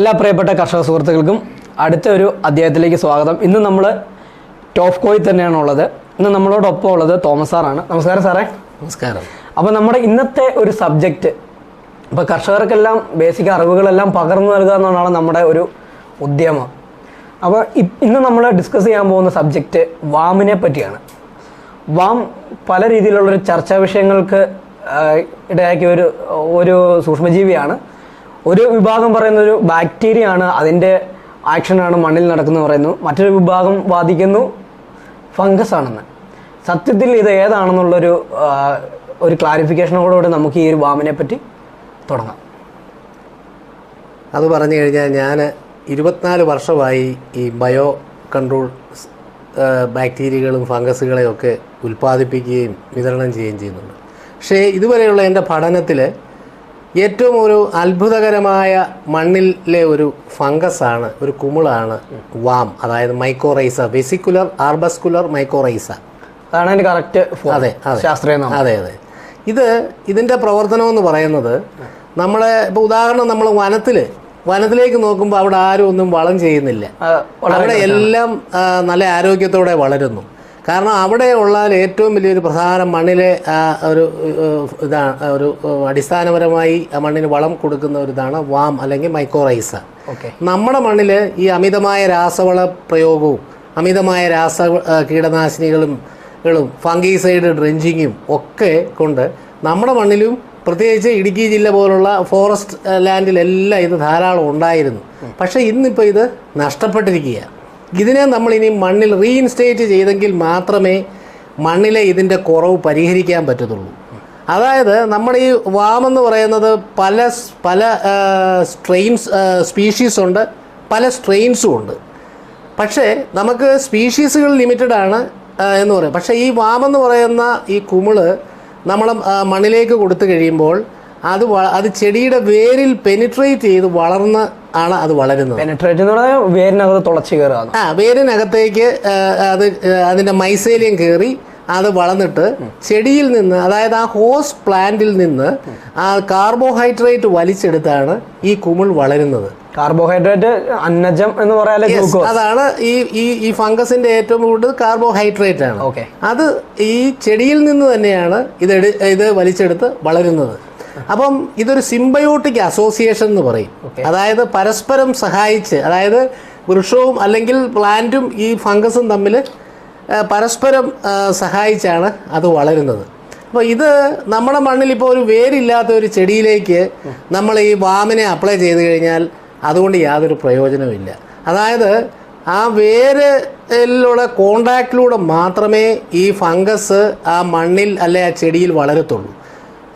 എല്ലാ പ്രിയപ്പെട്ട കർഷക സുഹൃത്തുക്കൾക്കും അടുത്ത ഒരു അധ്യായത്തിലേക്ക് സ്വാഗതം. ഇന്ന് നമ്മൾ ടോപ്പ് കോയിൽ തന്നെയാണ് ഉള്ളത്. ഇന്ന് നമ്മളോടൊപ്പം ഉള്ളത് തോമസ് സാറാണ്. നമസ്കാരം സാറേ. നമസ്കാരം. അപ്പോൾ നമ്മുടെ ഇന്നത്തെ ഒരു സബ്ജക്റ്റ് ഇപ്പോൾ കർഷകർക്കെല്ലാം ബേസിക് അറിവുകളെല്ലാം പകർന്നു നൽകുക എന്നുള്ളതാണ് നമ്മുടെ ഒരു ഉദ്യമം. അപ്പോൾ ഇന്ന് നമ്മൾ ഡിസ്കസ് ചെയ്യാൻ പോകുന്ന സബ്ജക്റ്റ് വാമിനെ പറ്റിയാണ്. വാം പല രീതിയിലുള്ളൊരു ചർച്ചാ വിഷയങ്ങൾക്ക് ഇടയാക്കിയ ഒരു ഒരു സൂക്ഷ്മജീവിയാണ്. ഒരു വിഭാഗം പറയുന്ന ഒരു ബാക്ടീരിയ ആണ് അതിന്റെ ആക്ഷനാണ് മണ്ണിൽ നടക്കുന്നത് പറയുന്നു. മറ്റൊരു വിഭാഗം വാദിക്കുന്നു ഫംഗസ് ആണെന്ന് സത്യത്തിൽ ഇത് ഏതാണെന്നുള്ളൊരു ഒരു ക്ലാരിഫിക്കേഷനോടുകൂടി നമുക്ക് ഈ ഒരു വാമിനെ പറ്റി തുടങ്ങാം. അത് പറഞ്ഞു കഴിഞ്ഞാൽ ഞാൻ ഇരുപത്തിനാല് വർഷമായി ഈ ബയോ കൺട്രോൾ ബാക്ടീരിയകളും ഫംഗസുകളെയൊക്കെ ഉൽപ്പാദിപ്പിക്കുകയും വിതരണം ചെയ്യുകയും ചെയ്യുന്നുണ്ട്. പക്ഷേ ഇതുവരെയുള്ള എന്റെ പഠനത്തിൽ ഏറ്റവും ഒരു അത്ഭുതകരമായ മണ്ണിലെ ഒരു ഫംഗസാണ് ഒരു കുമിളാണ് വാം. അതായത് മൈക്കോറൈസ വെസിക്കുലർ ആർബസ്കുലർ മൈക്കോറൈസ അതാണ് അതിന്റെ കറക്റ്റ് അതെ അതെ. അതെ അതെ. ഇത് ഇതിന്റെ പ്രവർത്തനമെന്ന് പറയുന്നത് നമ്മളെ ഇപ്പോൾ ഉദാഹരണം നമ്മൾ വനത്തിൽ വനത്തിലേക്ക് നോക്കുമ്പോൾ അവിടെ ആരും ഒന്നും വളം ചെയ്യുന്നില്ല. അവിടെ എല്ലാം നല്ല ആരോഗ്യത്തോടെ വളരുന്നു. കാരണം അവിടെ ഉള്ള ഏറ്റവും വലിയൊരു പ്രധാന മണ്ണിലെ ഒരു ഇതാണ് ഒരു അടിസ്ഥാനപരമായി ആ മണ്ണിന് വളം കൊടുക്കുന്ന ഒരു ഇതാണ് വാം അല്ലെങ്കിൽ മൈക്കോറൈസ ഓക്കെ. നമ്മുടെ മണ്ണിൽ ഈ അമിതമായ രാസവള പ്രയോഗവും അമിതമായ രാസ കീടനാശിനികളും ും ഫംഗിസൈഡ് ഡ്രെഞ്ചിങ്ങും ഒക്കെ കൊണ്ട് നമ്മുടെ മണ്ണിലും പ്രത്യേകിച്ച് ഇടുക്കി ജില്ല പോലുള്ള ഫോറസ്റ്റ് ലാൻഡിലെല്ലാം ഇത് ധാരാളം ഉണ്ടായിരുന്നു. പക്ഷേ ഇന്നിപ്പോൾ ഇത് നഷ്ടപ്പെട്ടിരിക്കുകയാണ്. ഇതിനെ നമ്മൾ ഇനി മണ്ണിൽ റീഇൻസ്റ്റേറ്റ് ചെയ്തെങ്കിൽ മാത്രമേ മണ്ണിലെ ഇതിന്റെ കുറവ് പരിഹരിക്കാൻ പറ്റത്തുള്ളൂ. അതായത് നമ്മൾ ഈ വാമെന്ന് പറയുന്നത് പല പല സ്ട്രെയിൻസ് സ്പീഷീസ് ഉണ്ട് പല സ്ട്രെയിൻസും ഉണ്ട്. പക്ഷേ നമുക്ക് സ്പീഷീസുകൾ ലിമിറ്റഡ് ആണ് എന്ന് പറയും. പക്ഷേ ഈ വാമെന്ന് പറയുന്ന ഈ കുമിൾ നമ്മൾ മണ്ണിലേക്ക് കൊടുത്തു കഴിയുമ്പോൾ അത് അത് ചെടിയുടെ വേരിൽ പെനിട്രേറ്റ് ചെയ്ത് വളർന്ന് ആണ് അത് വളരുന്നത്. പെനട്രേറ്റ് എന്ന് പറഞ്ഞാൽ വേരിനകത്ത് തുളച്ച് കയറുക ആ വേരിനകത്തേക്ക് അത് അതിന്റെ അതിന്റെ മൈസേലിയം കയറി അത് വളർന്നിട്ട് ചെടിയിൽ നിന്ന് അതായത് ആ ഹോസ് പ്ലാന്റിൽ നിന്ന് ആ കാർബോഹൈഡ്രേറ്റ് വലിച്ചെടുത്താണ് ഈ കുമിൾ വളരുന്നത്. കാർബോഹൈഡ്രേറ്റ് അന്നജം എന്ന് പറയാൻ Yes, അതാണ് ഈ ഈ ഈ ഫംഗസിന്റെ ഏറ്റവും കൂടുതൽ കാർബോഹൈഡ്രേറ്റ് ആണ്. ഓക്കെ അത് ഈ ചെടിയിൽ നിന്ന് തന്നെയാണ് ഇത് ഇത് വലിച്ചെടുത്ത് വളരുന്നത്. അപ്പം ഇതൊരു സിംബയോട്ടിക് അസോസിയേഷൻ എന്ന് പറയും. അതായത് പരസ്പരം സഹായിച്ച് അതായത് വൃക്ഷവും അല്ലെങ്കിൽ പ്ലാന്റും ഈ ഫംഗസും തമ്മിൽ പരസ്പരം സഹായിച്ചാണ് അത് വളരുന്നത്. അപ്പോൾ ഇത് നമ്മുടെ മണ്ണിൽ ഇപ്പോൾ ഒരു വേരില്ലാത്ത ഒരു ചെടിയിലേക്ക് നമ്മൾ ഈ വാമിനെ അപ്ലൈ ചെയ്ത് കഴിഞ്ഞാൽ അതുകൊണ്ട് യാതൊരു പ്രയോജനവുമില്ല അതായത് ആ വേരിലൂടെ കോണ്ടാക്റ്റിലൂടെ മാത്രമേ ഈ ഫംഗസ് ആ മണ്ണിൽ അല്ലെ ആ ചെടിയിൽ വളരത്തുള്ളൂ.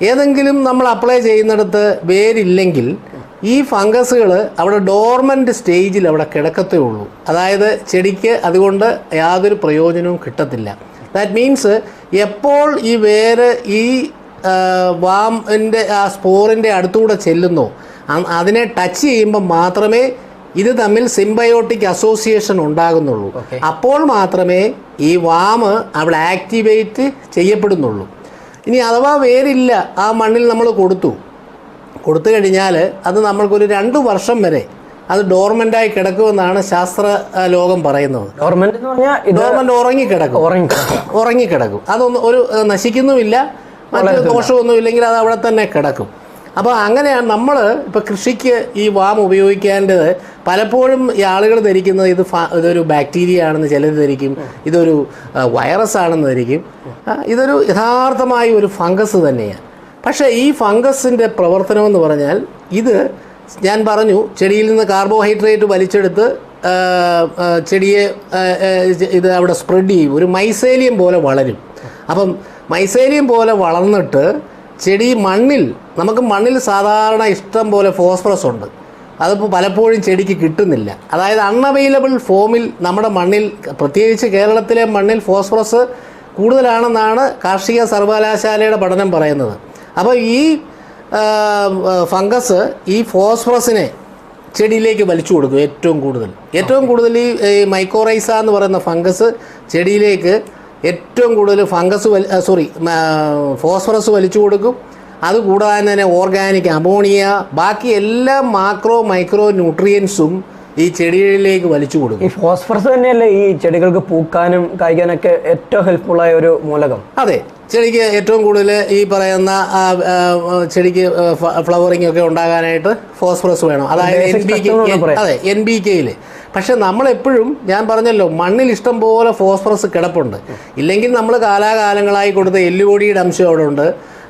ഏതെങ്കിലും നമ്മൾ അപ്ലൈ ചെയ്യുന്നിടത്ത് വേരില്ലെങ്കിൽ ഈ ഫംഗസുകൾ അവിടെ ഡോർമന്റ് സ്റ്റേജിൽ അവിടെ കിടക്കത്തേ ഉള്ളൂ. അതായത് ചെടിക്ക് അതുകൊണ്ട് യാതൊരു പ്രയോജനവും കിട്ടത്തില്ല. ദാറ്റ് മീൻസ് എപ്പോൾ ഈ വേര് ഈ വാമിന്റെ ആ സ്പോറിന്റെ അടുത്തുകൂടെ ചെല്ലുന്നോ അതിനെ ടച്ച് ചെയ്യുമ്പോൾ മാത്രമേ ഇത് തമ്മിൽ സിംബയോട്ടിക് അസോസിയേഷൻ ഉണ്ടാകുന്നുള്ളൂ. അപ്പോൾ മാത്രമേ ഈ വാമ് അവിടെ ആക്ടിവേറ്റ് ചെയ്യപ്പെടുന്നുള്ളൂ. ഇനി അഥവാ വേരില്ല ആ മണ്ണിൽ നമ്മൾ കൊടുത്തു. കൊടുത്തു കഴിഞ്ഞാൽ അത് നമ്മൾക്കൊരു രണ്ട് വർഷം വരെ അത് ഡോർമെന്റായി കിടക്കുമെന്നാണ് ശാസ്ത്ര ലോകം പറയുന്നത്. ഡോർമെന്റ് എന്ന് പറഞ്ഞാൽ ഡോർമെന്റ് ഉറങ്ങിക്കിടക്കും. ഉറങ്ങി ഉറങ്ങിക്കിടക്കും. അതൊന്നും ഒരു നശിക്കുന്നുമില്ല മറ്റൊരു ദോഷമൊന്നും ഇല്ലെങ്കിൽ അത് അവിടെ തന്നെ കിടക്കും. അപ്പോൾ അങ്ങനെയാണ് നമ്മൾ ഇപ്പോൾ കൃഷിക്ക് ഈ വാം ഉപയോഗിക്കേണ്ടത്. പലപ്പോഴും ഈ ആളുകൾ ധരിക്കുന്നത് ഇത് ഇതൊരു ബാക്ടീരിയ ആണെന്ന് ചിലർ ധരിക്കും. ഇതൊരു വൈറസ് ആണെന്ന് ധരിക്കും. ഇതൊരു യഥാർത്ഥമായ ഒരു ഫംഗസ് തന്നെയാണ്. പക്ഷേ ഈ ഫംഗസിന്റെ പ്രവർത്തനം എന്ന് പറഞ്ഞാൽ ഇത് ഞാൻ പറഞ്ഞു ചെടിയിൽ നിന്ന് കാർബോഹൈഡ്രേറ്റ് വലിച്ചെടുത്ത് ചെടിയെ ഇത് അവിടെ സ്പ്രെഡ് ചെയ്യും. ഒരു മൈസേലിയം പോലെ വളരും. അപ്പം മൈസേലിയം പോലെ വളർന്നിട്ട് ചെടി മണ്ണിൽ നമുക്ക് മണ്ണിൽ സാധാരണ ഇഷ്ടം പോലെ ഫോസ്ഫറസ് ഉണ്ട്. അതിപ്പോൾ പലപ്പോഴും ചെടിക്ക് കിട്ടുന്നില്ല. അതായത് അൺഅവൈലബിൾ ഫോമിൽ നമ്മുടെ മണ്ണിൽ പ്രത്യേകിച്ച് കേരളത്തിലെ മണ്ണിൽ ഫോസ്ഫറസ് കൂടുതലാണെന്നാണ് കാർഷിക സർവകലാശാലയുടെ പഠനം പറയുന്നത്. അപ്പോൾ ഈ ഫംഗസ് ഈ ഫോസ്ഫറസിനെ ചെടിയിലേക്ക് വലിച്ചു കൊടുക്കും ഏറ്റവും കൂടുതൽ. ഏറ്റവും കൂടുതൽ ഈ ഈ മൈക്കോറൈസ എന്ന് പറയുന്ന ഫംഗസ് ചെടിയിലേക്ക് ഏറ്റവും കൂടുതൽ ഫംഗസ് വലി സോറി ഫോസ്ഫറസ് വലിച്ചു കൊടുക്കും. അതുകൂടാതെ തന്നെ ഓർഗാനിക് അമോണിയ ബാക്കി എല്ലാ മാക്രോ മൈക്രോ ന്യൂട്രിയൻസും ഈ ചെടികളിലേക്ക് വലിച്ചു കൊടുക്കും. ഈ ഫോസ്ഫറസ് തന്നെയല്ലേ ഈ ചെടികൾക്ക് പൂക്കാനും കായ്ക്കാനൊക്കെ ഏറ്റവും ഹെൽപ്ഫുൾ ആയ ഒരു മൂലകം? അതെ. ചെടിക്ക് ഏറ്റവും കൂടുതൽ ഈ പറയുന്ന ചെടിക്ക് ഫ്ലവറിംഗ് ഒക്കെ ഉണ്ടാകാനായിട്ട് ഫോസ്ഫറസ് വേണം. അതായത് എൻ ബി കെ അതെ എൻ ബി കെയിൽ പക്ഷെ നമ്മളെപ്പോഴും ഞാൻ പറഞ്ഞല്ലോ മണ്ണിൽ ഇഷ്ടം പോലെ ഫോസ്ഫറസ് കിടപ്പുണ്ട്. ഇല്ലെങ്കിൽ നമ്മൾ കാലാകാലങ്ങളായി കൊടുത്ത എല്ലുപൊടിയുടെ അംശം അവിടെ ഉണ്ട്.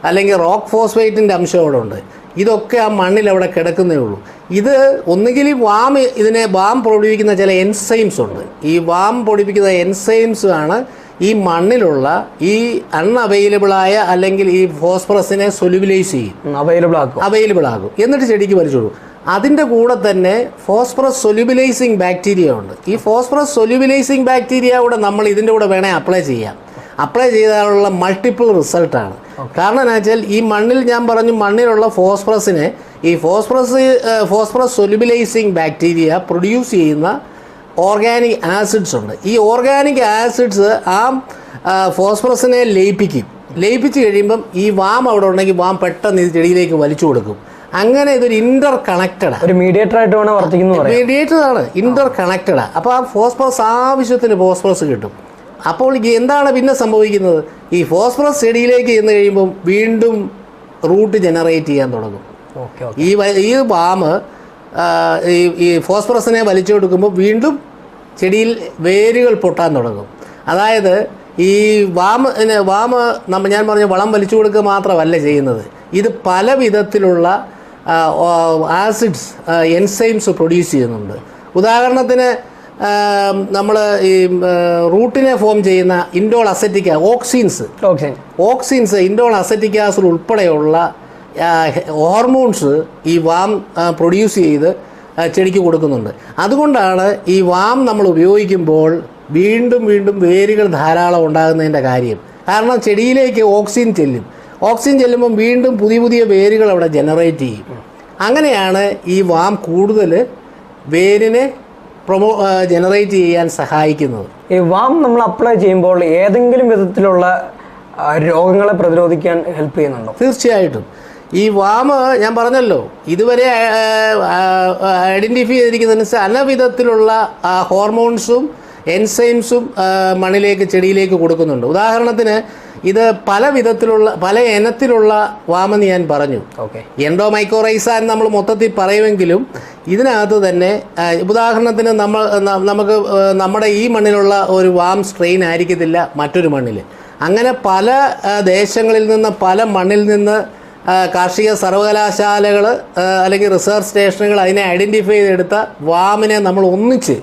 അല്ലെങ്കിൽ റോക്ക് ഫോസ്ഫേറ്റിന്റെ അംശം അവിടെ ഉണ്ട്. ഇതൊക്കെ ആ മണ്ണിൽ അവിടെ കിടക്കുന്നേ ഉള്ളൂ. ഇത് ഒന്നുകിൽ വാം ഇതിനെ വാം പൊടിപ്പിക്കുന്ന ചില എൻസൈംസ് ഉണ്ട്. ഈ വാം പൊടിപ്പിക്കുന്ന എൻസൈംസ് ആണ് ഈ മണ്ണിലുള്ള ഈ അൺഅവൈലബിളായ അല്ലെങ്കിൽ ഈ ഫോസ്ഫറസിനെ സൊലുബിലൈസ് ചെയ്യും. അവൈലബിൾ ആക്കും. അവൈലബിൾ ആകും. എന്നിട്ട് ചെടിക്ക് വലിച്ചു കൊടുക്കും അതിന്റെ കൂടെ തന്നെ ഫോസ്ഫറസ് സൊലുബിലൈസിങ് ബാക്ടീരിയ ഉണ്ട്. ഈ ഫോസ്ഫറസ് സൊലുബിലൈസിങ് ബാക്ടീരിയ കൂടെ നമ്മൾ ഇതിന്റെ കൂടെ വേണേൽ അപ്ലൈ ചെയ്യാം. അപ്ലൈ ചെയ്താലുള്ള മൾട്ടിപ്പിൾ റിസൾട്ടാണ് കാരണം എന്താ വെച്ചാൽ ഈ മണ്ണിൽ ഞാൻ പറഞ്ഞു മണ്ണിലുള്ള ഫോസ്ഫറസിനെ ഈ phosphorus phosphorus solubilizing bacteria produce ചെയ്യുന്ന ഓർഗാനിക് ആസിഡ്സ് ഉണ്ട്. ഈ ഓർഗാനിക് ആസിഡ്സ് ആ ഫോസ്ഫറസിനെ ലയിപ്പിക്കും. ലയിപ്പിച്ച് കഴിയുമ്പം ഈ വാം അവിടെ ഉണ്ടെങ്കിൽ വാം പെട്ടെന്ന് ഇത് ചെടിയിലേക്ക് വലിച്ചു കൊടുക്കും. അങ്ങനെ ഇതൊരു ഇന്റർ കണക്റ്റഡ് ഒരു മീഡിയേറ്റർ ആയിട്ട് വേണം വർത്തിക്കുന്നു മീഡിയേറ്റർ ആണ്. ഇന്റർ കണക്റ്റഡ് അപ്പോൾ ആ ഫോസ്ഫറസ് ആവശ്യത്തിന് ഫോസ്ഫറസ് കിട്ടും. അപ്പോൾ ഈ എന്താണ് പിന്നെ സംഭവിക്കുന്നത്? ഈ ഫോസ്ഫറസ് ചെടിയിലേക്ക് ചെന്ന് കഴിയുമ്പം വീണ്ടും റൂട്ട് ജനറേറ്റ് ചെയ്യാൻ തുടങ്ങും. ഈ വ- ഈ വാമ് ഈ ഈ ഫോസ്ഫറസിനെ വലിച്ചു കൊടുക്കുമ്പോൾ വീണ്ടും ചെടിയിൽ വേരുകൾ പൊട്ടാൻ തുടങ്ങും. അതായത് ഈ വാമ വാമ നമ്മ ഞാൻ പറഞ്ഞ വളം വലിച്ചു കൊടുക്കുക മാത്രമല്ല ചെയ്യുന്നത്. ഇത് പല വിധത്തിലുള്ള ആസിഡ്സ് എൻസൈംസ് പ്രൊഡ്യൂസ് ചെയ്യുന്നുണ്ട്. ഉദാഹരണത്തിന് നമ്മൾ ഈ റൂട്ടിനെ ഫോം ചെയ്യുന്ന indole acetic auxins. Auxins indole acetic acid ഉൾപ്പെടെയുള്ള ഹോർമോൺസ് ഈ വാം പ്രൊഡ്യൂസ് ചെയ്ത് ചെടിക്ക് കൊടുക്കുന്നുണ്ട്. അതുകൊണ്ടാണ് ഈ വാം നമ്മൾ ഉപയോഗിക്കുമ്പോൾ വീണ്ടും വീണ്ടും വേരുകൾ ധാരാളം ഉണ്ടാകുന്നതിന്റെ കാര്യം. കാരണം ചെടിയിലേക്ക് ഓക്സിജൻ ചെല്ലും. ഓക്സിജൻ ചെല്ലുമ്പം വീണ്ടും പുതിയ പുതിയ വേരുകൾ അവിടെ ജനറേറ്റ് ചെയ്യും. അങ്ങനെയാണ് ഈ വാം കൂടുതൽ വേരിനെ പ്രൊമോ ജനറേറ്റ് ചെയ്യാൻ സഹായിക്കുന്നത്. ഈ വാം നമ്മൾ അപ്ലൈ ചെയ്യുമ്പോൾ ഏതെങ്കിലും വിധത്തിലുള്ള രോഗങ്ങളെ പ്രതിരോധിക്കാൻ ഹെൽപ്പ് ചെയ്യുന്നുണ്ടോ? തീർച്ചയായിട്ടും. ഈ വാമ് ഞാൻ പറഞ്ഞല്ലോ ഇതുവരെ ഐഡന്റിഫൈ ചെയ്തിരിക്കുന്നതിന് അനവിധത്തിലുള്ള ഹോർമോൺസും എൻസൈംസും മണ്ണിലേക്ക് ചെടിയിലേക്ക് കൊടുക്കുന്നുണ്ട്. ഉദാഹരണത്തിന് ഇത് പല വിധത്തിലുള്ള പല ഇനത്തിലുള്ള വാമെന്ന് ഞാൻ പറഞ്ഞു. ഓക്കെ. എൻഡോമൈക്കോറൈസ എന്ന് നമ്മൾ മൊത്തത്തിൽ പറയുമെങ്കിലും ഇതിനകത്ത് തന്നെ ഉദാഹരണത്തിന് നമ്മൾ നമുക്ക് നമ്മുടെ ഈ മണ്ണിലുള്ള ഒരു വാം സ്ട്രെയിൻ ആയിരിക്കത്തില്ല മറ്റൊരു മണ്ണിൽ അങ്ങനെ പല ദേശങ്ങളിൽ നിന്ന് പല മണ്ണിൽ നിന്ന് കാർഷിക സർവകലാശാലകൾ അല്ലെങ്കിൽ റിസർച്ച് സ്റ്റേഷനുകൾ അതിനെ ഐഡന്റിഫൈ ചെയ്തെടുത്ത വാമിനെ നമ്മൾ ഒന്നിച്ച്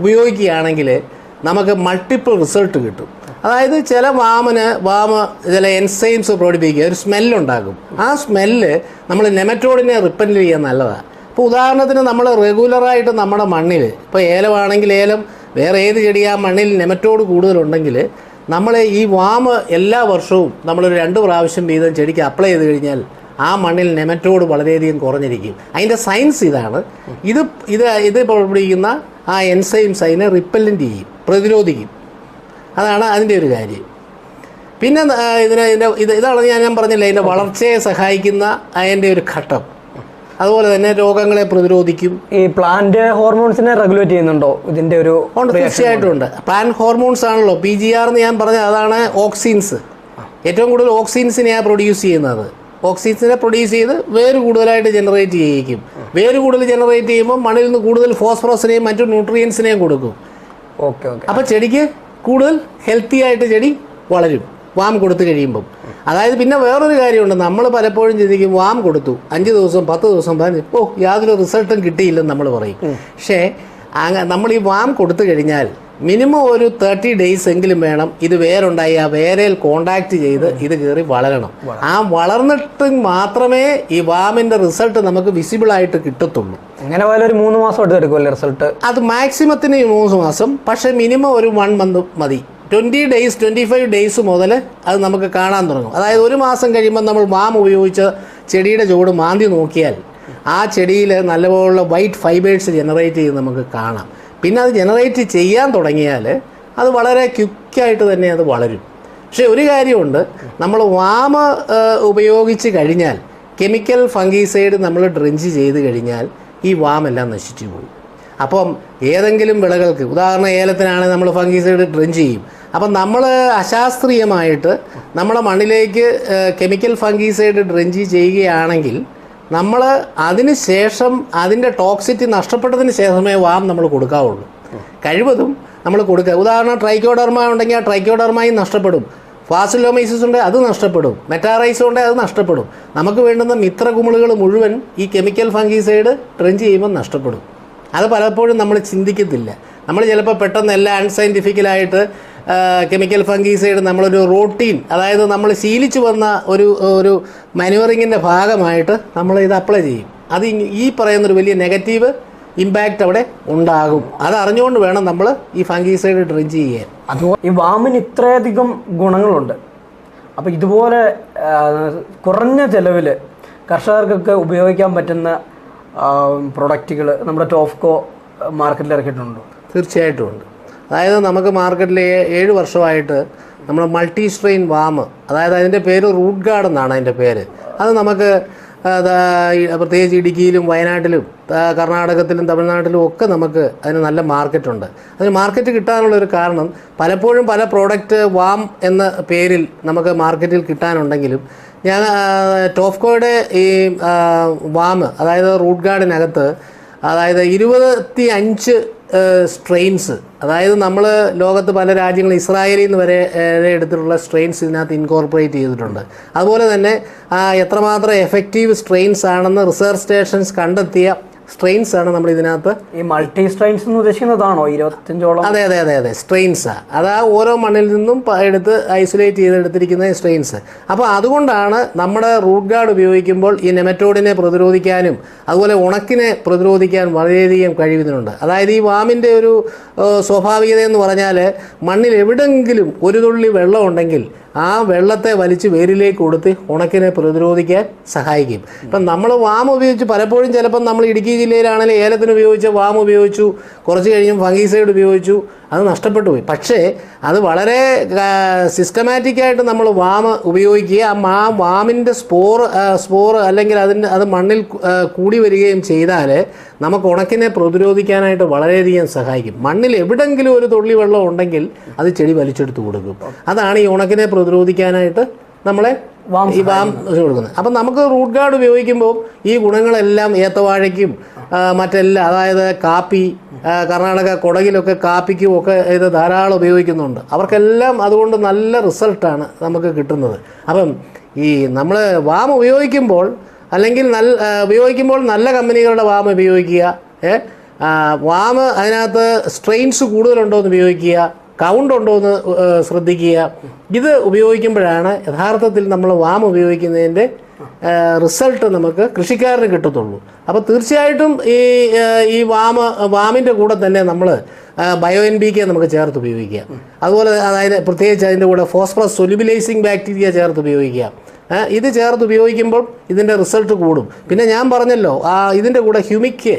ഉപയോഗിക്കുകയാണെങ്കിൽ നമുക്ക് മൾട്ടിപ്പിൾ റിസൾട്ട് കിട്ടും. അതായത് ചില വാമന് വാമ ചില എൻസൈംസ് പ്രകടിപ്പിക്കുക ഒരു സ്മെല്ലുണ്ടാകും ആ സ്മെല്ല് നമ്മൾ നെമറ്റോഡിനെ റിപ്പൻഡ് ചെയ്യാൻ നല്ലതാണ് ഇപ്പോൾ ഉദാഹരണത്തിന് നമ്മൾ റെഗുലറായിട്ട് നമ്മുടെ മണ്ണിൽ ഇപ്പോൾ ഏലമാണെങ്കിൽ ഏലം വേറെ ഏത് ചെടി ആ മണ്ണിൽ നെമറ്റോഡ് കൂടുതലുണ്ടെങ്കിൽ നമ്മൾ ഈ വാമ് എല്ലാ വർഷവും നമ്മളൊരു രണ്ട് പ്രാവശ്യം വീതം ചെടിക്ക് അപ്ലൈ ചെയ്ത് കഴിഞ്ഞാൽ ആ മണ്ണിൽ നെമറ്റോഡ് വളരെയധികം കുറഞ്ഞിരിക്കും. അതിന്റെ സയൻസ് ഇതാണ്. ഇത് ഇത് ഇത് പ്രവർത്തിക്കുന്ന ആ എൻസൈംസ് അതിനെ റിപ്പല്ലന്റ് ചെയ്യും പ്രതിരോധിക്കും. അതാണ് അതിന്റെ ഒരു കാര്യം. പിന്നെ ഇതിന് ഇതിന്റെ ഇത് ഇതാണ് ഞാൻ ഞാൻ പറഞ്ഞില്ലേ ഇതിന്റെ വളർച്ചയെ സഹായിക്കുന്ന അതിന്റെ ഒരു ഘട്ടം. അതുപോലെ തന്നെ രോഗങ്ങളെ പ്രതിരോധിക്കും. ഈ പ്ലാന്റ് ഹോർമോൺസിനെ റെഗുലേറ്റ് ചെയ്യുന്നുണ്ടോ? ഇതിന്റെ ഒരു തീർച്ചയായിട്ടും ഉണ്ട്. പ്ലാന്റ് ഹോർമോൺസ് ആണല്ലോ. പി ജി ആർ എന്ന് ഞാൻ പറഞ്ഞ അതാണ് ഓക്സിൻസ് ഏറ്റവും കൂടുതൽ ഓക്സിൻസിനെയാണ് പ്രൊഡ്യൂസ് ചെയ്യുന്നത്. ഓക്സിജനെ പ്രൊഡ്യൂസ് ചെയ്ത് വേര് കൂടുതലായിട്ട് ജനറേറ്റ് ചെയ്യിക്കും. വേര് കൂടുതൽ ജനറേറ്റ് ചെയ്യുമ്പോൾ മണ്ണിൽ നിന്ന് കൂടുതൽ ഫോസ്ഫറസിനെയും മറ്റു ന്യൂട്രിയൻസിനെയും കൊടുക്കും. ഓക്കെ ഓക്കെ അപ്പോൾ ചെടിക്ക് കൂടുതൽ ഹെൽത്തി ആയിട്ട് ചെടി വളരും. വാം കൊടുത്തു കഴിയുമ്പം. അതായത് പിന്നെ വേറൊരു കാര്യമുണ്ട്. നമ്മൾ പലപ്പോഴും ചിന്തിക്കും വാം കൊടുത്തു. അഞ്ച് ദിവസം പത്ത് ദിവസം പതിനഞ്ച് ഓ യാതൊരു റിസൾട്ടും കിട്ടിയില്ലെന്ന് നമ്മൾ പറയും. പക്ഷേ അങ്ങ നമ്മൾ ഈ വാം കൊടുത്തു കഴിഞ്ഞാൽ മിനിമം ഒരു തേർട്ടി ഡേയ്സ് എങ്കിലും വേണം ഇത് വേരുണ്ടായി ആ വേരയിൽ കോണ്ടാക്ട് ചെയ്ത് ഇത് കയറി വളരണം. ആ വളർന്നിട്ട് മാത്രമേ ഈ വാമിന്റെ റിസൾട്ട് നമുക്ക് വിസിബിൾ ആയിട്ട് കിട്ടത്തുള്ളൂ. അങ്ങനെ പോയാലും ഒരു മൂന്ന് മാസം എടുത്തെടുക്കുമല്ലേ റിസൾട്ട്? അത് മാക്സിമത്തിന് മൂന്ന് മാസം പക്ഷേ മിനിമം ഒരു വൺ മന്ത് മതി. Twenty days twenty five days മുതൽ അത് നമുക്ക് കാണാൻ തുടങ്ങും. അതായത് ഒരു മാസം കഴിയുമ്പോൾ നമ്മൾ മാം ഉപയോഗിച്ച് ചെടിയുടെ ചുവട് മാന്തി നോക്കിയാൽ ആ ചെടിയിൽ നല്ലപോലുള്ള വൈറ്റ് ഫൈബേഴ്സ് ജനറേറ്റ് ചെയ്ത് നമുക്ക് കാണാം. പിന്നെ അത് ജനറേറ്റ് ചെയ്യാൻ തുടങ്ങിയാൽ അത് വളരെ ക്വിക്കായിട്ട് തന്നെ അത് വളരും. പക്ഷേ ഒരു കാര്യമുണ്ട് നമ്മൾ വാമ ഉപയോഗിച്ച് കഴിഞ്ഞാൽ കെമിക്കൽ ഫംഗീസൈഡ് നമ്മൾ ഡ്രിഞ്ച് ചെയ്ത് കഴിഞ്ഞാൽ ഈ വാമെല്ലാം നശിച്ചു പോകും. അപ്പം ഏതെങ്കിലും വിളകൾക്ക് ഉദാഹരണം ഏലത്തിനാണ് നമ്മൾ ഫംഗീസൈഡ് ഡ്രിൻ ചെയ്യും. അപ്പം നമ്മൾ അശാസ്ത്രീയമായിട്ട് നമ്മുടെ മണ്ണിലേക്ക് കെമിക്കൽ ഫംഗീസൈഡ് ഡ്രിഞ്ച് ചെയ്യുകയാണെങ്കിൽ നമ്മൾ അതിന് ശേഷം അതിന്റെ ടോക്സിറ്റി നഷ്ടപ്പെട്ടതിന് ശേഷമേ വാം നമ്മൾ കൊടുക്കാവുള്ളൂ. കഴിവതും നമ്മൾ കൊടുക്കുക ഉദാഹരണം ട്രൈക്കോഡർമ ഉണ്ടെങ്കിൽ ആ ട്രൈക്കോഡർമയും നഷ്ടപ്പെടും. ഫാസിലോമൈസിസ് ഉണ്ട് അത് നഷ്ടപ്പെടും. മെറ്റാറൈസ് ഉണ്ട് അത് നഷ്ടപ്പെടും. നമുക്ക് വേണ്ടുന്ന മിത്ര കുമിളുകൾ മുഴുവൻ ഈ കെമിക്കൽ ഫംഗീസൈഡ് ട്രെഞ്ച് ചെയ്യുമ്പോൾ നഷ്ടപ്പെടും. അത് പലപ്പോഴും നമ്മൾ ചിന്തിക്കത്തില്ല. നമ്മൾ ചിലപ്പോൾ പെട്ടെന്ന് എല്ലാം അൺസയന്റിഫിക്കലായിട്ട് കെമിക്കൽ ഫംഗീസൈഡ് നമ്മളൊരു റൂട്ടീൻ അതായത് നമ്മൾ ശീലിച്ചു വന്ന ഒരു ഒരു മനുവറിങ്ങിന്റെ ഭാഗമായിട്ട് നമ്മൾ ഇത് അപ്ലൈ ചെയ്യും. അത് ഈ പറയുന്നൊരു വലിയ നെഗറ്റീവ് ഇമ്പാക്റ്റ് അവിടെ ഉണ്ടാകും. അത് അറിഞ്ഞുകൊണ്ട് വേണം നമ്മൾ ഈ ഫംഗീസൈഡ് ഡ്രിഞ്ച് ചെയ്യാൻ. അതുപോലെ ഈ വാമിന് ഇത്രയധികം ഗുണങ്ങളുണ്ട്. അപ്പോൾ ഇതുപോലെ കുറഞ്ഞ ചിലവിൽ കർഷകർക്കൊക്കെ ഉപയോഗിക്കാൻ പറ്റുന്ന പ്രൊഡക്റ്റുകൾ നമ്മുടെ ടോഫ്കോ മാർക്കറ്റിൽ ഇറക്കിയിട്ടുണ്ടോ. തീർച്ചയായിട്ടും ഉണ്ട്. അതായത് നമുക്ക് മാർക്കറ്റിൽ ഏഴ് വർഷമായിട്ട് നമ്മൾ മൾട്ടി സ്ട്രെയിൻ വാം അതായത് അതിന്റെ പേര് റൂട്ട് ഗാർഡ് എന്നാണ് അതിന്റെ പേര്. അത് നമുക്ക് പ്രത്യേകിച്ച് ഇടുക്കിയിലും വയനാട്ടിലും കർണാടകത്തിലും തമിഴ്നാട്ടിലും ഒക്കെ നമുക്ക് അതിന് നല്ല മാർക്കറ്റുണ്ട് അതിന് മാർക്കറ്റ് കിട്ടാനുള്ള ഒരു കാരണം പലപ്പോഴും പല പ്രോഡക്റ്റ് വാം എന്ന പേരിൽ നമുക്ക് മാർക്കറ്റിൽ കിട്ടാനുണ്ടെങ്കിലും ഞാൻ ടോഫ്കോയുടെ ഈ വാം അതായത് റൂട്ട് ഗാർഡിനകത്ത് അതായത് ഇരുപത്തി അഞ്ച് സ്ട്രെയിൻസ് അതായത് നമ്മൾ ലോകത്ത് പല രാജ്യങ്ങളും ഇസ്രായേലിൽ നിന്ന് വരെ എടുത്തിട്ടുള്ള സ്ട്രെയിൻസ് ഇതിനകത്ത് ഇൻകോർപ്പറേറ്റ് ചെയ്തിട്ടുണ്ട്. അതുപോലെ തന്നെ എത്രമാത്രം എഫക്റ്റീവ് സ്ട്രെയിൻസ് ആണെന്ന് റിസർച്ച് സ്റ്റേഷൻസ് കണ്ടെത്തിയ സ്ട്രെയിൻസ് ആണ് നമ്മൾ ഇതിനകത്ത് ഈ മൾട്ടി സ്ട്രെയിൻസ് എന്ന് ഉദ്ദേശിക്കുന്നതാണോ? ഇരുപത്തഞ്ചോളം അതെ അതെ അതെ അതെ. സ്ട്രെയിൻസ് അത് ആ ഓരോ മണ്ണിൽ നിന്നും എടുത്ത് ഐസൊലേറ്റ് ചെയ്തെടുത്തിരിക്കുന്ന സ്ട്രെയിൻസ് അപ്പോൾ അതുകൊണ്ടാണ് നമ്മുടെ റൂട്ട് ഗാർഡ് ഉപയോഗിക്കുമ്പോൾ ഈ നെമറ്റോഡിനെ പ്രതിരോധിക്കാനും അതുപോലെ ഉണക്കിനെ പ്രതിരോധിക്കാൻ വളരെയധികം കഴിവുന്നുണ്ട് അതായത് ഈ വാമിന്റെ ഒരു സ്വാഭാവികത എന്ന് പറഞ്ഞാൽ മണ്ണിൽ എവിടെങ്കിലും ഒരു തുള്ളി വെള്ളം ഉണ്ടെങ്കിൽ ആ വെള്ളത്തെ വലിച്ച് വേരിലേക്ക് കൊടുത്ത് ഉണക്കിനെ പ്രതിരോധിക്കാൻ സഹായിക്കും. ഇപ്പം നമ്മൾ വാം ഉപയോഗിച്ച് പലപ്പോഴും ചിലപ്പം നമ്മൾ ഇടുക്കി ജില്ലയിലാണെങ്കിൽ ഏലത്തിന് ഉപയോഗിച്ച വാം ഉപയോഗിച്ചു കുറച്ച് കഴിഞ്ഞും ഫംഗീസൈഡ് ഉപയോഗിച്ചു. അത് നഷ്ടപ്പെട്ടു പോയി. പക്ഷേ അത് വളരെ സിസ്റ്റമാറ്റിക്കായിട്ട് നമ്മൾ വാമ് ഉപയോഗിക്കുക ആ മാ വാമിന്റെ സ്പോർ സ്പോർ അല്ലെങ്കിൽ അതിന്റെ അത് മണ്ണിൽ കൂടി വരികയും ചെയ്താൽ നമുക്ക് ഉണക്കിനെ പ്രതിരോധിക്കാനായിട്ട് വളരെയധികം സഹായിക്കും. മണ്ണിൽ എവിടെങ്കിലും ഒരു തുള്ളി വെള്ളം ഉണ്ടെങ്കിൽ അത് ചെടി വലിച്ചെടുത്ത് കൊടുക്കും. അതാണ് ഈ ഉണക്കിനെ പ്രതിരോധിക്കാനായിട്ട് നമ്മളെ വാം ഈ വാം കൊടുക്കുന്നത്. അപ്പം നമുക്ക് റൂട്ട് ഗാർഡ് ഉപയോഗിക്കുമ്പോൾ ഈ ഗുണങ്ങളെല്ലാം ഏത്തവാഴയ്ക്കും മറ്റെല്ലാം അതായത് കാപ്പി കർണാടക കൊടകിലൊക്കെ കാപ്പിക്കും ഒക്കെ ഇത് ധാരാളം ഉപയോഗിക്കുന്നുണ്ട്. അവർക്കെല്ലാം അതുകൊണ്ട് നല്ല റിസൾട്ടാണ് നമുക്ക് കിട്ടുന്നത്. അപ്പം ഈ നമ്മൾ വാം ഉപയോഗിക്കുമ്പോൾ അല്ലെങ്കിൽ നല്ല ഉപയോഗിക്കുമ്പോൾ നല്ല കമ്പനികളുടെ വാം ഉപയോഗിക്കുക ഏ? വാം അതിനകത്ത് സ്ട്രെയിൻസ് കൂടുതലുണ്ടോ എന്ന് ഉപയോഗിക്കുക കൗണ്ട് ഉണ്ടോ എന്ന് ശ്രദ്ധിക്കുക. ഇത് ഉപയോഗിക്കുമ്പോഴാണ് യഥാർത്ഥത്തിൽ നമ്മൾ വാം ഉപയോഗിക്കുന്നതിന്റെ റിസൾട്ട് നമുക്ക് കൃഷിക്കാരന് കിട്ടത്തുള്ളൂ. അപ്പോൾ തീർച്ചയായിട്ടും ഈ ഈ വാമ വാമിന്റെ കൂടെ തന്നെ നമ്മൾ ബയോ എൻ ബി കെ നമുക്ക് ചേർത്ത് ഉപയോഗിക്കാം അതുപോലെ അതായത് പ്രത്യേകിച്ച് അതിന്റെ കൂടെ ഫോസ്ഫറസ് സൊലിബിലൈസിങ് ബാക്ടീരിയ ചേർത്ത് ഉപയോഗിക്കാം ഇത് ചേർത്ത് ഉപയോഗിക്കുമ്പോൾ ഇതിന്റെ റിസൾട്ട് കൂടും. പിന്നെ ഞാൻ പറഞ്ഞല്ലോ ആ ഇതിന്റെ കൂടെ ഹ്യൂമിക്ക്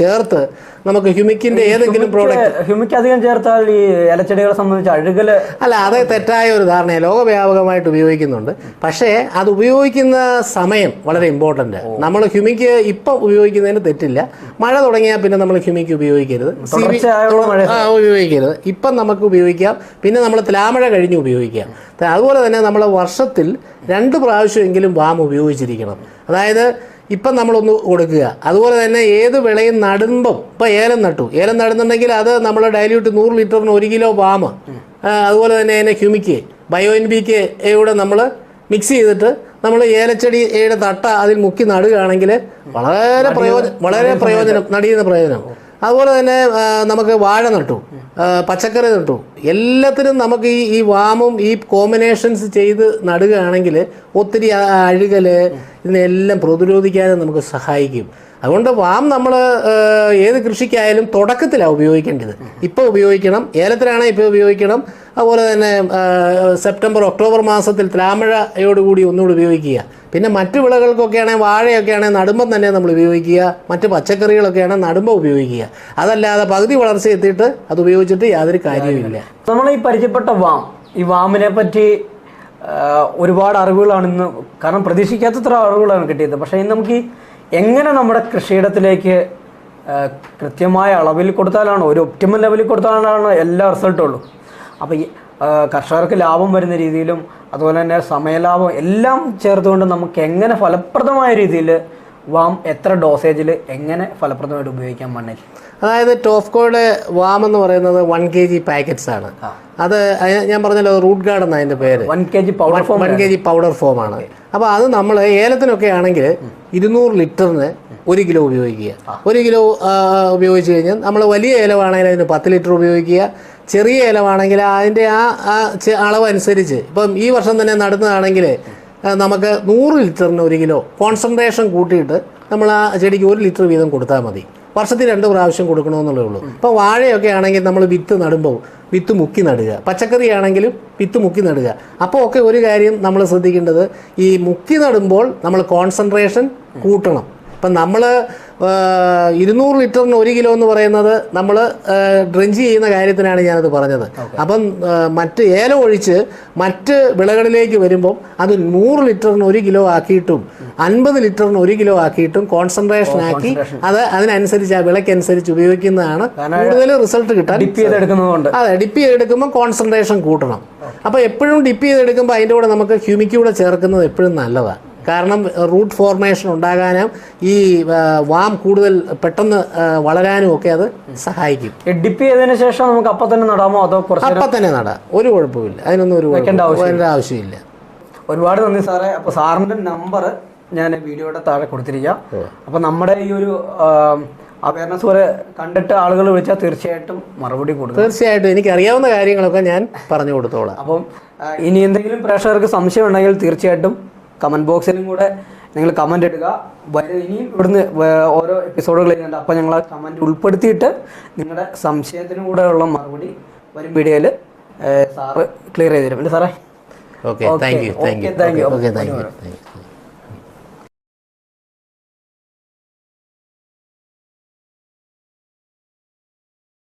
ചേർത്ത് നമുക്ക് ഹ്യൂമിക്കിന്റെ ഏതെങ്കിലും പ്രോഡക്റ്റ് ഹ്യൂമിക്ക് അധികം ചേർത്താൽ ഈ ഇലച്ചെടികളെ സംബന്ധിച്ച് അഴുകൽ അല്ല അത് തെറ്റായ ഒരു ധാരണയാണ്. ലോകവ്യാപകമായിട്ട് ഉപയോഗിക്കുന്നുണ്ട്. പക്ഷേ അത് ഉപയോഗിക്കുന്ന സമയം വളരെ ഇമ്പോർട്ടന്റ് നമ്മൾ ഹ്യൂമിക്ക് ഇപ്പം ഉപയോഗിക്കുന്നതിന് തെറ്റില്ല. മഴ തുടങ്ങിയാൽ പിന്നെ നമ്മൾ ഹ്യൂമിക്ക് ഉപയോഗിക്കരുത്. സി മഴ ആ ഉപയോഗിക്കരുത്. ഇപ്പം നമുക്ക് ഉപയോഗിക്കാം. പിന്നെ നമ്മൾ തിലാമഴ കഴിഞ്ഞ് ഉപയോഗിക്കാം. അതുപോലെ തന്നെ നമ്മൾ വർഷത്തിൽ രണ്ട് പ്രാവശ്യമെങ്കിലും വാം ഉപയോഗിച്ചിരിക്കണം. അതായത് ഇപ്പം നമ്മളൊന്ന് കൊടുക്കുക. അതുപോലെ തന്നെ ഏത് വിളയും നടുമ്പം ഇപ്പം ഏലം നട്ടു. ഏലം നടുന്നുണ്ടെങ്കിൽ അത് നമ്മൾ ഡയല്യൂട്ട് നൂറ് ലിറ്ററിന് ഒരു കിലോ വാമ. അതുപോലെ തന്നെ അതിനെ humic bio N B K ഇവിടെ നമ്മൾ മിക്സ് ചെയ്തിട്ട് നമ്മൾ ഏലച്ചെടിയുടെ തട്ട അതിൽ മുക്കി നടുകയാണെങ്കിൽ വളരെ പ്രയോജനം വളരെ പ്രയോജനം നടിയുന്ന പ്രയോജനം. അതുപോലെ തന്നെ നമുക്ക് വാഴ നട്ടു. പച്ചക്കറി നട്ടു. എല്ലാത്തിനും നമുക്ക് ഈ ഈ വാമും ഈ കോമ്പിനേഷൻസ് ചെയ്ത് നടുകയാണെങ്കിൽ ഒത്തിരി അഴുകൽ ഇതിനെല്ലാം പ്രതിരോധിക്കാനും നമുക്ക് സഹായിക്കും. അതുകൊണ്ട് വാം നമ്മൾ ഏത് കൃഷിക്കായാലും തുടക്കത്തിലാണ് ഉപയോഗിക്കേണ്ടത്. ഇപ്പോൾ ഉപയോഗിക്കണം ഏലത്തിലാണെങ്കിൽ ഇപ്പോൾ ഉപയോഗിക്കണം. അതുപോലെ തന്നെ സെപ്റ്റംബർ ഒക്ടോബർ മാസത്തിൽ ത്രാമഴയോടുകൂടി ഒന്നുകൂടി ഉപയോഗിക്കുക. പിന്നെ മറ്റു വിളകൾക്കൊക്കെ ആണെങ്കിൽ വാഴയൊക്കെ ആണെങ്കിൽ നടുമ്പം തന്നെ നമ്മൾ ഉപയോഗിക്കുക. മറ്റ് പച്ചക്കറികളൊക്കെ ആണെങ്കിൽ നടുമ്പം ഉപയോഗിക്കുക. അതല്ലാതെ പകുതി വളർച്ച എത്തിയിട്ട് അത് ഉപയോഗിച്ചിട്ട് യാതൊരു കാര്യവുമില്ല. നമ്മൾ ഈ പരിചയപ്പെട്ട വാം ഈ വാമിനെ പറ്റി ഒരുപാട് അറിവുകളാണ് ഇന്ന് കാരണം പ്രതീക്ഷിക്കാത്തത്ര അറിവുകളാണ് കിട്ടിയത്. പക്ഷേ ഇന്ന് നമുക്ക് ഈ എങ്ങനെ നമ്മുടെ കൃഷിയിടത്തിലേക്ക് കൃത്യമായ അളവിൽ കൊടുത്താലാണ് ഒരു ഒപ്റ്റിമൽ ലെവലിൽ കൊടുത്താലാണ് എല്ലാ റിസൾട്ടും ഉള്ളൂ. അപ്പോൾ ഈ കർഷകർക്ക് ലാഭം വരുന്ന രീതിയിലും അതുപോലെ തന്നെ സമയലാഭം എല്ലാം ചേർത്തുകൊണ്ട് നമുക്ക് എങ്ങനെ ഫലപ്രദമായ രീതിയിൽ വാം എത്ര ഡോസേജിൽ എങ്ങനെ ഫലപ്രദമായിട്ട് ഉപയോഗിക്കാൻ മണ്ണിൽ? അതായത് ടോഫ്കോയുടെ വാം എന്ന് പറയുന്നത് വൺ കെ ജി പാക്കറ്റ്സ് ആണ് അത് ഞാൻ പറഞ്ഞല്ലോ റൂട്ട് ഗാർഡ് എന്നാണ് അതിന്റെ പേര്. One K G powder form one K G powder ഫോമാണ് അപ്പോൾ അത് നമ്മൾ ഏലത്തിനൊക്കെ ആണെങ്കിൽ ഇരുന്നൂറ് ലിറ്ററിന് ഒരു കിലോ ഉപയോഗിക്കുക. ഒരു കിലോ ഉപയോഗിച്ച് കഴിഞ്ഞാൽ നമ്മൾ വലിയ ഏലമാണെങ്കിൽ അതിന് പത്ത് ലിറ്റർ ഉപയോഗിക്കുക. ചെറിയ ഏലമാണെങ്കിൽ അതിന്റെ ആ അളവനുസരിച്ച് ഇപ്പം ഈ വർഷം തന്നെ നടുന്നതാണെങ്കിൽ നമുക്ക് നൂറ് ലിറ്ററിന് ഒരു കിലോ കോൺസെൻട്രേഷൻ കൂട്ടിയിട്ട് നമ്മൾ ആ ചെടിക്ക് ഒരു ലിറ്റർ വീതം കൊടുത്താൽ മതി. വർഷത്തിൽ രണ്ട് പ്രാവശ്യം കൊടുക്കണമെന്നുള്ളേ ഉള്ളൂ. ഇപ്പോൾ വാഴയൊക്കെ ആണെങ്കിൽ നമ്മൾ വിത്ത് നടുമ്പോൾ വിത്ത് മുക്കി നടുക. പച്ചക്കറി ആണെങ്കിലും വിത്ത് മുക്കി നടുക. അപ്പോൾ ഒക്കെ ഒരു കാര്യം നമ്മൾ ശ്രദ്ധിക്കേണ്ടത് ഈ മുക്കി നടുമ്പോൾ നമ്മൾ കോൺസെൻട്രേഷൻ കൂട്ടണം. ഇപ്പം നമ്മൾ ഇരുന്നൂറ് ലിറ്ററിന് ഒരു കിലോ എന്ന് പറയുന്നത് നമ്മൾ ഡ്രിഞ്ച് ചെയ്യുന്ന കാര്യത്തിനാണ് ഞാനത് പറഞ്ഞത്. അപ്പം മറ്റ് ഏലം ഒഴിച്ച് മറ്റ് വിളകളിലേക്ക് വരുമ്പം അത് നൂറ് ലിറ്ററിന് ഒരു കിലോ ആക്കിയിട്ടും അൻപത് ലിറ്ററിന് ഒരു കിലോ ആക്കിയിട്ടും കോൺസെൻട്രേഷൻ ആക്കി അത് അതിനനുസരിച്ച് ആ വിളക്കനുസരിച്ച് ഉപയോഗിക്കുന്നതാണ്. കൂടുതൽ റിസൾട്ട് കിട്ടാൻ ഡിപ്പ് ചെയ്തെടുക്കുന്നതുകൊണ്ട്. അതെ ഡിപ്പ് ചെയ്തെടുക്കുമ്പോൾ കോൺസെൻട്രേഷൻ കൂട്ടണം. അപ്പോൾ എപ്പോഴും ഡിപ്പ് ചെയ്തെടുക്കുമ്പോൾ അതിന്റെ കൂടെ നമുക്ക് ഹ്യൂമിക്കൂടെ ചേർക്കുന്നത് എപ്പോഴും നല്ലതാണ്. കാരണം റൂട്ട് ഫോർമേഷൻ ഉണ്ടാകാനും ഈ വാം കൂടുതൽ പെട്ടെന്ന് വളരാനും ഒക്കെ അത് സഹായിക്കും. ഡിപ്പ് ചെയ്തതിനു ശേഷം നമുക്ക് അപ്പൊ തന്നെ നടാമോ? അതോ അപ്പൊ തന്നെ നടാം. ഒരു കുഴപ്പമില്ല. അതിനൊന്നും ഒരു ആവശ്യമില്ല. ഒരുപാട് നന്ദി സാറേ. അപ്പൊ സാറിന്റെ നമ്പർ ഞാൻ വീഡിയോയുടെ താഴെ കൊടുത്തിരിക്കാം. അപ്പൊ നമ്മുടെ ഈ ഒരു അവയർനെസ് പോലെ കണ്ടിട്ട് ആളുകൾ വിളിച്ചാൽ തീർച്ചയായിട്ടും മറുപടി കൊടുക്കും. തീർച്ചയായിട്ടും. എനിക്ക് അറിയാവുന്ന കാര്യങ്ങളൊക്കെ ഞാൻ പറഞ്ഞു കൊടുത്തോളാം. അപ്പം ഇനി എന്തെങ്കിലും പ്രേക്ഷകർക്ക് സംശയം ഉണ്ടെങ്കിൽ തീർച്ചയായിട്ടും കമന്റ് ബോക്സിലും കൂടെ നിങ്ങൾ കമന്റ് ഇടുക. ഇനി ഇവിടുന്ന് ഓരോ എപ്പിസോഡുകൾ ചെയ്യുന്നുണ്ട് അപ്പോൾ ഞങ്ങൾ ആ കമന്റ് ഉൾപ്പെടുത്തിയിട്ട് നിങ്ങളുടെ സംശയത്തിനും കൂടെ ഉള്ള മറുപടി വരും വീഡിയോയിൽ സാറ് ക്ലിയർ ചെയ്ത് തരും. അല്ലേ സാറേ? Okay thank you thank you okay thank you